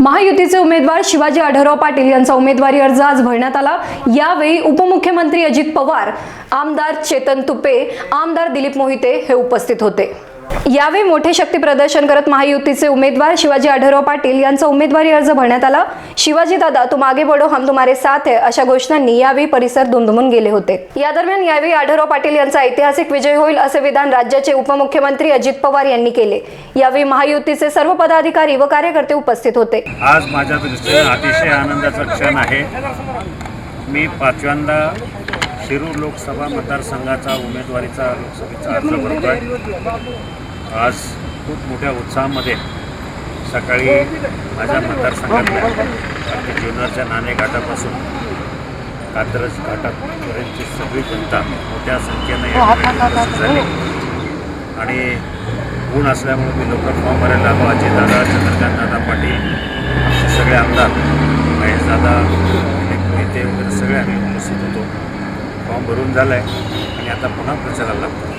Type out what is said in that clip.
महायुतीचे उमेदवार शिवाजी आढळराव पाटील यांचा उमेदवारी अर्ज आज भरण्यात आला. यावेळी उपमुख्यमंत्री अजित पवार आमदार चेतन तुपे आमदार दिलीप मोहिते हे उपस्थित होते. यावेळी मोठे शक्ती प्रदर्शन करत महायुतीचे उमेदवार शिवाजी आढळराव पाटील यांचा उमेदवारी अर्ज भरण्यात आला. शिवाजी दादा तू मागे पडो हम तुम्हारे साथ है अशा घोषणांनी यावेळी परिसर दुमदुमून गेले होते. या दरम्यान यावेळी आढळराव पाटील यांचा ऐतिहासिक विजय होईल असे विधान राज्याचे उपमुख्यमंत्री अजित पवार यांनी केले. यावेळी महायुतीचे सर्व पदाधिकारी व कार्यकर्ते उपस्थित होते. आज माझ्या दृष्टीने अतिशय आनंदाचा क्षण आहे. मी पाचव्यांदा शिरूर लोकसभा मतदारसंघाचा उमेदवारीचा लोकसभेचा अर्ज भरतोय. आज खूप मोठ्या उत्साहामध्ये सकाळी माझ्या मतदारसंघातल्या अगदी जुन्नरच्या नाणे घाटापासून कात्रज घाटापर्यंतची सगळी जनता मोठ्या संख्येने या ठिकाणी झाली. आणि ऊन असल्यामुळे मी लवकर फॉर्म भरायला आलो दादा चंद्रकांत दादा पाटील आमचे सगळे आमदार महेश दादा नेते वगैरे सगळे आम्ही उपस्थित होतो. फॉर्म भरून झाला आहे आणि आता पुन्हा प्रचाराला लागतो